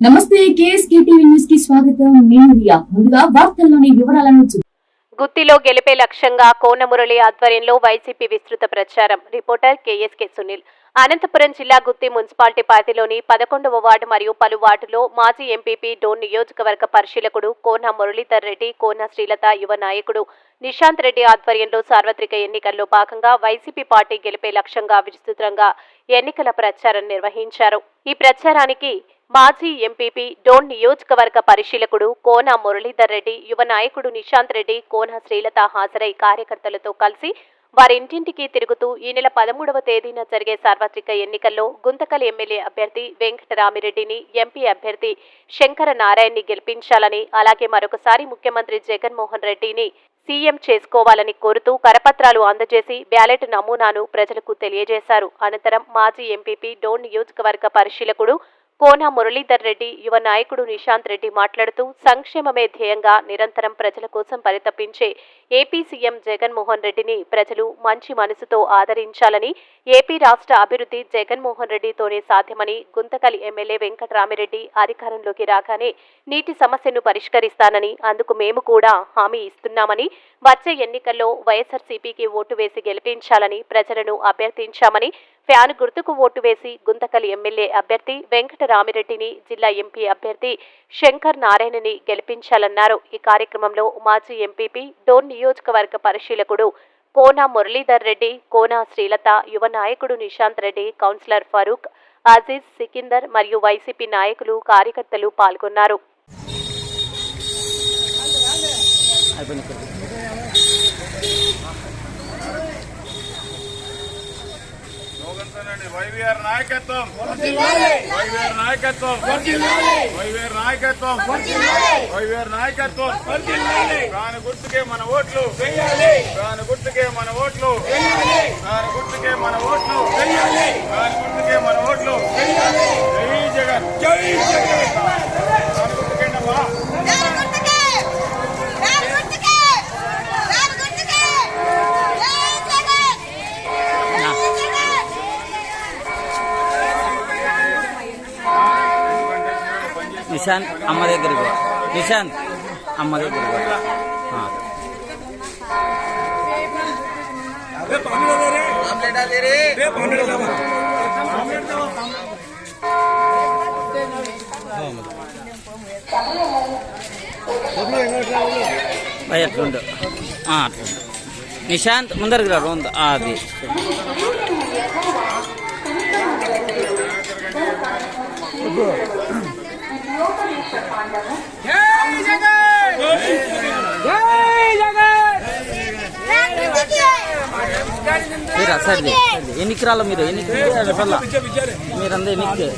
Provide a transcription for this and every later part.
నమస్తే KSK TV న్యూస్కి స్వాగతం. నేను రియా. ముందుగా వార్తల్లోని వివరాలను గుత్తిలో గెలిపే లక్ష్యంగా కోనమురళి ఆధ్వర్యంలో వైసీపీ విస్తృత ప్రచారం. Reporter KSK Sunil. అనంతపురం జిల్లా గుత్తి మున్సిపాలిటీ పరిధిలోని పదకొండవ వార్డు మరియు పలు వార్డులో మాజీ ఎంపీపీ డోన్ నియోజకవర్గ పరిశీలకుడు కోన మురళీధర్ రెడ్డి కోన శ్రీలత యువ నాయకుడు నిశాంత్ రెడ్డి ఆధ్వర్యంలో సార్వత్రిక ఎన్నికల్లో భాగంగా వైసీపీ పార్టీ గెలిపే లక్ష్యంగా విస్తృతంగా ఎన్నికల ప్రచారం నిర్వహించారు. ఈ ప్రచారానికి మాజీ ఎంపీపీ డోన్ నియోజకవర్గ పరిశీలకుడు కోన మురళీధర్ రెడ్డి యువ నాయకుడు నిశాంత్ రెడ్డి కోన శ్రీలత హాజరై కార్యకర్తలతో కలిసి వారి ఇంటింటికి తిరుగుతూ ఈ నెల పదమూడవ తేదీన జరిగే సార్వత్రిక ఎన్నికల్లో గుంతకల్ ఎమ్మెల్యే అభ్యర్థి వెంకటరామిరెడ్డిని ఎంపీ అభ్యర్థి శంకర నారాయణ్ని గెలిపించాలని అలాగే మరొకసారి ముఖ్యమంత్రి జగన్మోహన్ రెడ్డిని సీఎం చేసుకోవాలని కోరుతూ కరపత్రాలు అందజేసి బ్యాలెట్ నమూనాను ప్రజలకు తెలియజేశారు. అనంతరం మాజీ ఎంపీపీ డోన్ నియోజకవర్గ పరిశీలకుడు కోన మురళీధర్ రెడ్డి యువ నాయకుడు నిశాంత్ రెడ్డి మాట్లాడుతూ సంక్షేమమే ధ్యేయంగా నిరంతరం ప్రజల కోసం పరితపించే ఏపీ సీఎం జగన్మోహన్ రెడ్డిని ప్రజలు మంచి మనసుతో ఆదరించాలని ఏపీ రాష్ట్ర అభివృద్ధి జగన్మోహన్ రెడ్డితోనే సాధ్యమని గుంతకలి ఎమ్మెల్యే వెంకటరామిరెడ్డి అధికారంలోకి రాగానే నీటి సమస్యను పరిష్కరిస్తానని అందుకు మేము కూడా హామీ ఇస్తున్నామని వచ్చే ఎన్నికల్లో వైఎస్ఆర్సీపీకి ఓటు వేసి గెలిపించాలని ప్రజలను అభ్యర్థించామని ఫ్యాన్ గుర్తుకు ఓటు వేసి గుంతకల్ ఎమ్మెల్యే అభ్యర్థి వెంకటరామిరెడ్డిని జిల్లా ఎంపీ అభ్యర్థి శంకర్ నారాయణని గెలిపించాలన్నారు. ఈ కార్యక్రమంలో మాజీ ఎంపీపీ డోన్ నియోజకవర్గ పరిశీలకుడు కోన మురళీధర్ రెడ్డి కోన శ్రీలత యువ నాయకుడు నిశాంత్ రెడ్డి కౌన్సిలర్ ఫరూక్ అజీజ్ సికిందర్ మరియు వైసీపీ నాయకులు కార్యకర్తలు పాల్గొన్నారు. వైవిఆర్ నాయకత్వం. వైవిఆర్ నాయకత్వం. వైవిఆర్ నాయకత్వం. వైవిఆర్ నాయకత్వం. దాని గుర్తుకే మన ఓట్లు. దాని గుర్తుకే మన ఓట్లు. దాని గుర్తుకే మన ఓట్లు. దాని గుర్తుకే మన ఓట్లు. జై జగన్. జై జగన్. దాని గుర్తుకే నిశాంత్ అమ్మ దగ్గరికి పో. నిశాంత్ అమ్మ దగ్గరికి పో. ఆ. భయ్ అట్లుండు ఆ, అట్లుండు నిశాంత్ ముందరికి రా రోంద ఆ, అది రారు గుర్తుకే మీరు అసలు ఎన్నికి రాలో మీరు ఎన్నికి మీరందరూ ఎన్నికి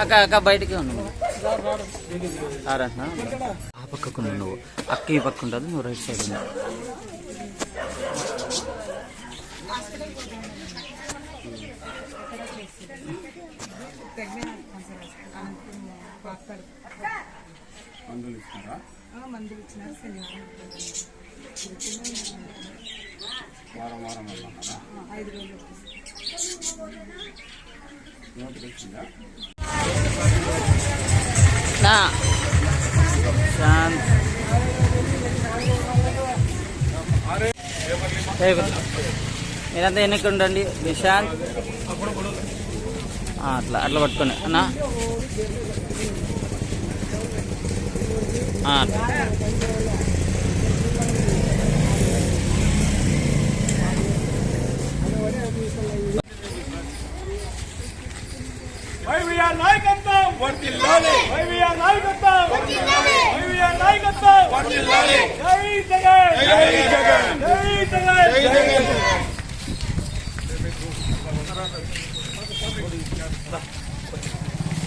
అక్క అక్క బయటికి ఆ పక్కకు నువ్వు. అక్క ఈ పక్క ఉంటుంది నువ్వు రైట్ సైడ్ ఉన్నావు నా శాంత్ మీరంతా ఎన్నిక ఉండండి? నిశాంత్ అట్లా అట్లా పట్టుకోండి అన్నా? అట్లా. వైవిఆర్ నాయకత్వం వర్తిల్లాలి వైవిఆర్ నాయకత్వం వర్ధిల్లాలి. వైవిఆర్ నాయకత్వం వర్తిల్లాలి జై జగన్ జై జగన్ జై జగన్ జై జగన్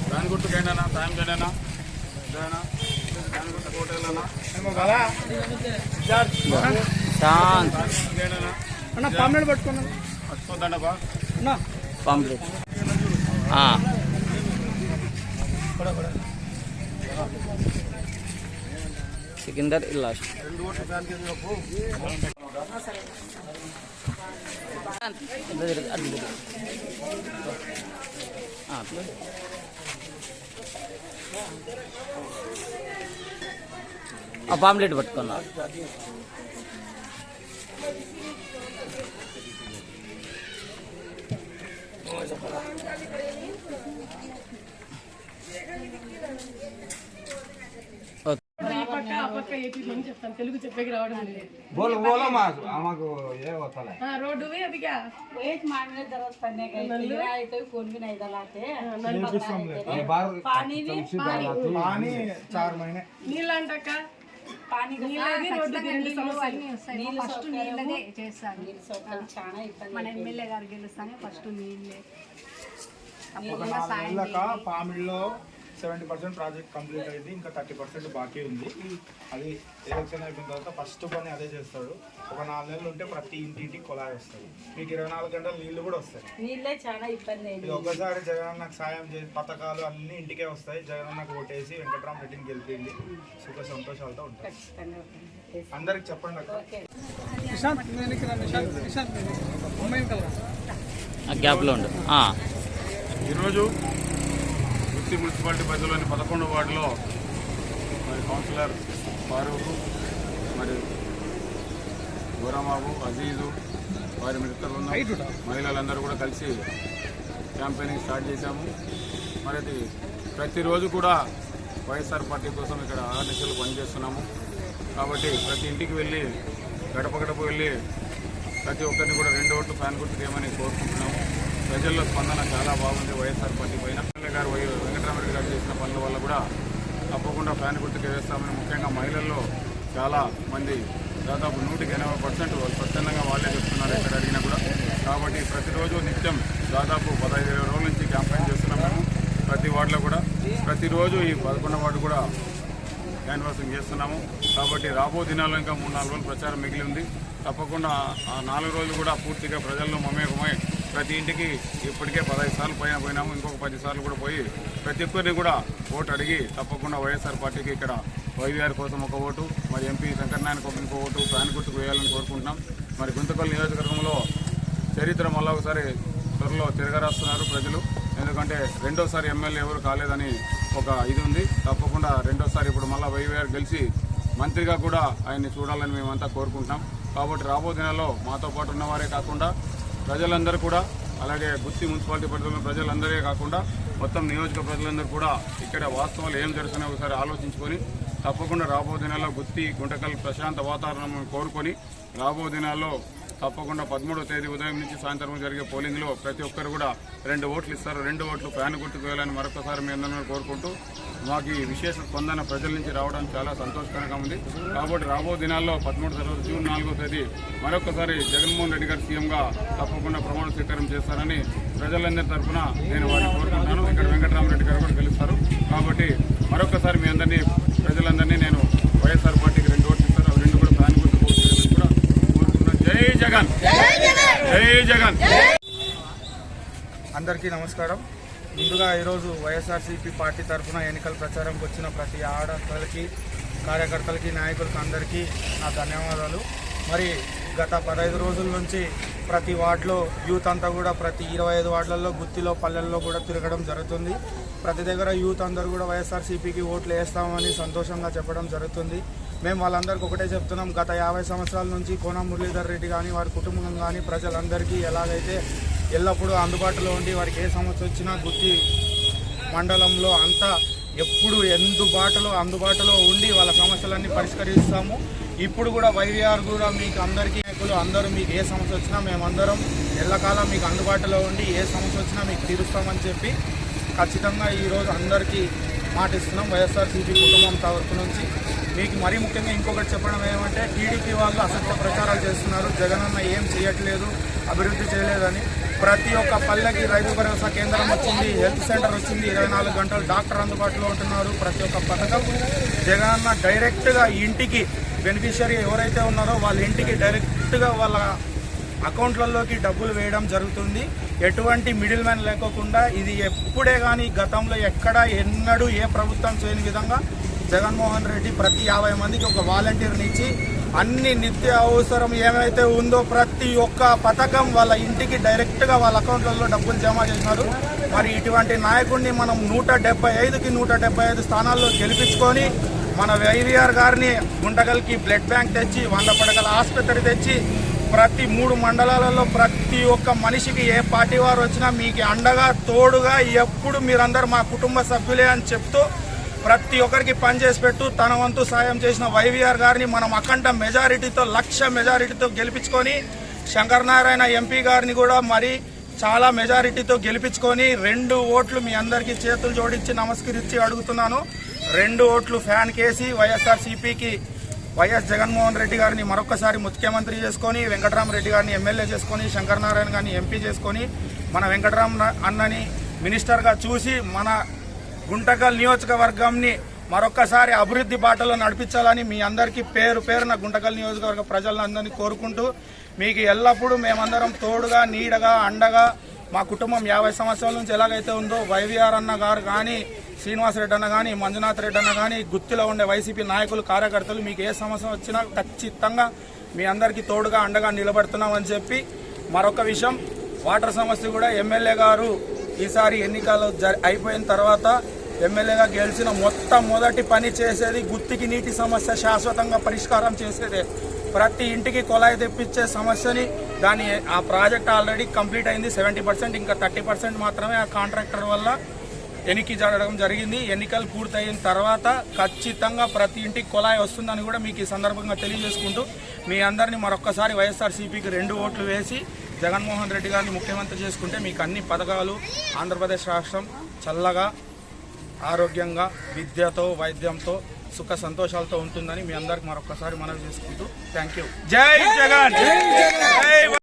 దాని గుర్తుకైనా సాయం చేయనా దాని గుర్తు కోటేనా ఏమో పట్టుకున్నా పట్టుకోద్దండబ్బా పాంప్లెట్ ఆ. సికిందర్ లాస్ట్ ఆ పాంప్లెట్ పట్టుకున్నా. ఈ పక్క ఆ పక్క ఏపీ నుంచి చెప్తాను తెలుగు చెప్పేకి రావడం లేదు बोलो बोलो माँ हमको ये होता है ఆ, రోడ్డు పోయి అది क्या? एक मारने जरूरत पड़ने का इतना है तो कौन भी नहीं दलाते ये बार पानी भी पानी चार महीने నీళ్ళు అంటక్క पानी का నీళ్ళది రోడ్డుది రెండు సమస్యలు నీళ్ళు ఫస్ట్ నీళ్ళదే చేస్తారు నీళ్ళు సౌకర్యం చాలా ఇబ్బంది మన ఎమ్మెల్యే గారు గెలుస్తానే ఫస్ట్ నీళ్ళే ఒక నాలుగు నెలలక పామిడిలో సెవెంటీ పర్సెంట్ ప్రాజెక్ట్ కంప్లీట్ అయింది ఇంకా థర్టీ పర్సెంట్ బాకీ ఉంది. అది ఎలక్షన్ అయిపోయిన తర్వాత ఫస్ట్ పని అదే చేస్తాడు. ఒక నాలుగు నెలలు ఉంటే ప్రతి ఇంటింటికి కొలాయి వస్తుంది మీకు ఇరవై నాలుగు గంటలు నీళ్ళు కూడా వస్తాయి. నీళ్ళే చాలా ఇబ్బంది ఇది ఒక్కసారి జగన్ నాకు సాయం చేసి పథకాలు అన్ని ఇంటికే వస్తాయి. జగన్ నాకు ఓటేసి వెంకట్రామ్ రెడ్డిని గెలిపింది సుఖ సంతోషాలతో ఉంటాయి. అందరికి చెప్పండి అక్కడ ఆ గ్యాప్లో. ఈరోజు గుత్తి మున్సిపాలిటీ పరిధిలోని పదకొండు వార్డులో మరి కౌన్సిలర్ ఫారూక్ మరి గోరాబాబు అజీజు వారి మిత్రులు బృందం మహిళలందరూ కూడా కలిసి క్యాంపెయినింగ్ స్టార్ట్ చేశాము. మరి అది ప్రతిరోజు కూడా వైఎస్ఆర్ పార్టీ కోసం ఇక్కడ ఆర్నిసలు పనిచేస్తున్నాము. కాబట్టి ప్రతి ఇంటికి వెళ్ళి గడప గడప వెళ్ళి ప్రతి ఒక్కరిని కూడా రెండు ఓట్లు ఫ్యాన్ గుర్తు చేయమని కోరుకుంటున్నాము. ప్రజల్లో స్పందన చాలా బాగుంది వైఎస్ఆర్ పార్టీ పైన. గారు వై గారు చేసిన పనుల వల్ల కూడా తప్పకుండా ఫ్యాన్ గుర్తుకు వేస్తామని ముఖ్యంగా మహిళల్లో చాలా మంది దాదాపు నూటికి ఎనభై పర్సెంట్ వాళ్ళు స్వచ్ఛందంగా వాళ్ళే చెప్తున్నారు ఎక్కడ అడిగినా కూడా. కాబట్టి ప్రతిరోజు నిత్యం దాదాపు పదహైదు ఇరవై రోజుల నుంచి క్యాంపెయిన్ చేస్తున్నాం మేము. ప్రతి వార్డులో కూడా. ప్రతిరోజు ఈ పదకొండవ వార్డు కూడా క్యాన్వాసింగ్ చేస్తున్నాము. కాబట్టి రాబో దినాల్లో ఇంకా మూడు నాలుగు రోజులు ప్రచారం మిగిలి ఉంది. తప్పకుండా ఆ నాలుగు రోజులు కూడా పూర్తిగా ప్రజల్లో మమేకమై ప్రతి ఇంటికి ఇప్పటికే పదహైదు సార్లు పైన పోయినాము ఇంకొక పది సార్లు కూడా పోయి ప్రతి ఒక్కరిని కూడా ఓటు అడిగి తప్పకుండా వైఎస్ఆర్ పార్టీకి ఇక్కడ వైవీఆర్ కోసం ఒక ఓటు మరి ఎంపీ శంకరనారాయణ కోసం ఇంకో ఓటు ఫ్యాన్ గుర్తుకు వేయాలని కోరుకుంటున్నాం. మరి గుంతకల్ నియోజకవర్గంలో చరిత్ర మళ్ళీ ఒకసారి త్వరలో తిరగరాస్తున్నారు ప్రజలు. ఎందుకంటే రెండోసారి ఎమ్మెల్యే ఎవరు కాలేదని ఒక ఇది ఉంది. తప్పకుండా రెండోసారి ఇప్పుడు మళ్ళీ వైవీఆర్ గెలిచి మంత్రిగా కూడా ఆయన్ని చూడాలని మేమంతా కోరుకుంటున్నాం. కాబట్టి రాబో దినాల్లో మాతో పాటు ఉన్నవారే కాకుండా ప్రజలందరూ కూడా అలాగే గుత్తి మున్సిపాలిటీ పరిధిలో ప్రజలందరే కాకుండా మొత్తం నియోజక ప్రజలందరూ కూడా ఇక్కడ వాస్తవాలు ఏం జరుగుతున్నాయో ఒకసారి ఆలోచించుకొని తప్పకుండా రాబో దినాల్లో గుత్తి గుంటకల్ ప్రశాంత వాతావరణం కోరుకొని రాబో దినాల్లో తప్పకుండా పదమూడవ తేదీ ఉదయం నుంచి సాయంత్రం జరిగే పోలింగ్లో ప్రతి ఒక్కరు కూడా రెండు ఓట్లు ఇస్తారు. రెండు ఓట్లు ఫ్యాన్ గుర్తుకు వేయాలని మరొకసారి మీ అందరినీ కోరుకుంటూ మాకు ఈ విశేష స్పందన ప్రజల నుంచి రావడం చాలా సంతోషకరంగా ఉంది. కాబట్టి రాబో దినాల్లో పదమూడు తర్వాత జూన్ నాలుగో తేదీ మరొకసారి జగన్మోహన్ రెడ్డి గారు సీఎంగా తప్పకుండా ప్రమాణ స్వీకారం చేస్తారని ప్రజలందరి తరఫున నేను వారిని కోరుకుంటున్నాను. ఇక్కడ వెంకటరామరెడ్డి గారు కూడా గెలుస్తారు. కాబట్టి మరొకసారి మీ అందరినీ ప్రజలందరినీ నేను వైఎస్ఆర్ పార్టీకి రెండు ఓట్లు ఇస్తారు. అవి రెండు కూడా ఓటు వేయాలని కూడా కోరుకుంటున్నాను జై జగన్! జై జగన్! అందరికీ నమస్కారం. ముందుగా ఈరోజు వైఎస్ఆర్సీపీ పార్టీ తరఫున ఎన్నికల ప్రచారంకి వచ్చిన ప్రతి ఆడపిల్లలకి కార్యకర్తలకి నాయకులకి అందరికీ నా ధన్యవాదాలు. మరి గత పదహైదు రోజుల నుంచి ప్రతి వార్డులో యూత్ అంతా కూడా ప్రతి ఇరవై ఐదు వార్డులలో గుత్తిలో పల్లెల్లో కూడా తిరగడం జరుగుతుంది. ప్రతి దగ్గర యూత్ అందరూ కూడా వైఎస్ఆర్సీపీకి ఓట్లు వేస్తామని సంతోషంగా చెప్పడం జరుగుతుంది. మేము వాళ్ళందరికీ ఒకటే చెప్తున్నాం గత యాభై సంవత్సరాల నుంచి కోన మురళీధర్ రెడ్డి కానీ వారి కుటుంబం కానీ ప్రజలందరికీ ఎలాగైతే ఎల్లప్పుడూ అందుబాటులో ఉండి వారికి ఏ సమస్య వచ్చినా గుత్తి మండలంలో అంతా ఎప్పుడు ఎందుబాటులో అందుబాటులో ఉండి వాళ్ళ సమస్యలన్నీ పరిష్కరిస్తాము. ఇప్పుడు కూడా వైవీఆర్ కూడా మీకు అందరికీ నాయకులు అందరూ మీకు ఏ సమస్య వచ్చినా మేమందరం ఎల్లకాలం మీకు అందుబాటులో ఉండి ఏ సమస్య వచ్చినా మీకు తీరుస్తామని చెప్పి ఖచ్చితంగా ఈరోజు అందరికీ మాటిస్తున్నాం వైఎస్ఆర్సీపీ కుటుంబం తరపు నుంచి. మీకు మరీ ముఖ్యంగా ఇంకొకటి చెప్పడం ఏమంటే టీడీపీ వాళ్ళు అసత్య ప్రచారాలు చేస్తున్నారు. జగనన్న ఏం చేయట్లేదు అభివృద్ధి చేయలేదని. ప్రతి ఒక్క పల్లెకి రైతు భరోసా కేంద్రం వచ్చింది హెల్త్ సెంటర్ వచ్చింది ఇరవై నాలుగు గంటలు డాక్టర్ అందుబాటులో ఉంటున్నారు ప్రతి ఒక్క పథకం. జగనన్న డైరెక్ట్గా ఇంటికి బెనిఫిషియరీ ఎవరైతే ఉన్నారో వాళ్ళ ఇంటికి డైరెక్ట్గా వాళ్ళ అకౌంట్లలోకి డబ్బులు వేయడం జరుగుతుంది. ఎటువంటి మిడిల్ మ్యాన్ లేకోకుండా ఇది ఎప్పుడే కానీ గతంలో ఎక్కడ ఎన్నడూ ఏ ప్రభుత్వం చేయని విధంగా జగన్మోహన్ రెడ్డి ప్రతి యాభై మందికి ఒక వాలంటీర్ని ఇచ్చి అన్ని నిత్య అవసరం ఏమైతే ఉందో ప్రతి ఒక్క పథకం వాళ్ళ ఇంటికి డైరెక్ట్గా వాళ్ళ అకౌంట్లలో డబ్బులు జమ చేసినారు. మరి ఇటువంటి నాయకుడిని మనం నూట డెబ్బై ఐదుకి నూట డెబ్బై ఐదు స్థానాల్లో గెలిపించుకొని మన వైవీఆర్ గారిని గుంటగల్కి బ్లడ్ బ్యాంక్ తెచ్చి వంద పడగల ఆసుపత్రి తెచ్చి ప్రతి మూడు మండలాలలో ప్రతి ఒక్క మనిషికి ఏ పార్టీ వారు వచ్చినా మీకు అండగా తోడుగా ఎప్పుడు మీరందరూ మా కుటుంబ సభ్యులే అని చెప్తూ ప్రతి ఒక్కరికి పనిచేసి పెట్టు తన వంతు సాయం చేసిన వైవీఆర్ గారిని మనం అఖండ మెజారిటీతో లక్ష మెజారిటీతో గెలిపించుకొని శంకరనారాయణ ఎంపీ గారిని కూడా మరి చాలా మెజారిటీతో గెలిపించుకొని రెండు ఓట్లు మీ అందరికీ చేతులు జోడించి నమస్కరించి అడుగుతున్నాను. రెండు ఓట్లు ఫ్యాన్ కేసి వైఎస్ఆర్ సిపికి వైఎస్ జగన్మోహన్ రెడ్డి గారిని మరొకసారి ముఖ్యమంత్రి చేసుకొని వెంకటరామరెడ్డి గారిని ఎమ్మెల్యే చేసుకొని శంకరనారాయణ గారిని ఎంపీ చేసుకొని మన వెంకటరామ అన్నని మినిస్టర్గా చూసి మన గుంటకల్ నియోజకవర్గంని మరొక్కసారి అభివృద్ధి బాటలో నడిపించాలని మీ అందరికీ పేరు పేరున గుంటకల్ నియోజకవర్గ ప్రజలందరినీ కోరుకుంటూ మీకు ఎల్లప్పుడూ మేమందరం తోడుగా నీడగా అండగా మా కుటుంబం యాభై సంవత్సరాల నుంచి ఎలాగైతే ఉందో వైవిఆర్ అన్న గారు కానీ శ్రీనివాస్ రెడ్డి అన్న కానీ మంజునాథ్ రెడ్డి అన్న కానీ గుత్తిలో ఉండే వైసీపీ నాయకులు కార్యకర్తలు మీకు ఏ సమస్య వచ్చినా ఖచ్చితంగా మీ అందరికీ తోడుగా అండగా నిలబడుతున్నామని చెప్పి మరొక విషయం వాటర్ సమస్య కూడా ఎమ్మెల్యే గారు ఈసారి ఎన్నికలు అయిపోయిన తర్వాత ఎమ్మెల్యేగా గెలిచిన మొత్తం మొదటి పని చేసేది గుత్తికి నీటి సమస్య శాశ్వతంగా పరిష్కారం చేసేదే. ప్రతి ఇంటికి కొలాయి తెప్పించే సమస్యని దాని ఆ ప్రాజెక్ట్ ఆల్రెడీ కంప్లీట్ అయింది. సెవెంటీ పర్సెంట్ ఇంకా థర్టీ పర్సెంట్ మాత్రమే ఆ కాంట్రాక్టర్ వల్ల ఎన్నిక జరగడం జరిగింది. ఎన్నికలు పూర్తయిన తర్వాత ఖచ్చితంగా ప్రతి ఇంటికి కొలాయి వస్తుందని కూడా మీకు ఈ సందర్భంగా తెలియజేసుకుంటూ మీ అందరినీ మరొక్కసారి వైఎస్ఆర్సీపీకి రెండు ఓట్లు వేసి జగన్మోహన్ రెడ్డి గారిని ముఖ్యమంత్రి చేసుకుంటే మీకు అన్ని పథకాలు ఆంధ్రప్రదేశ్ రాష్ట్రం చల్లగా ఆరోగ్యంగా విద్యతో వైద్యంతో సుఖ సంతోషాలతో ఉంటుందని మీ అందరికి మరొకసారి మనవి చేసుకుంటూ థ్యాంక్ యూ. జై జగన్!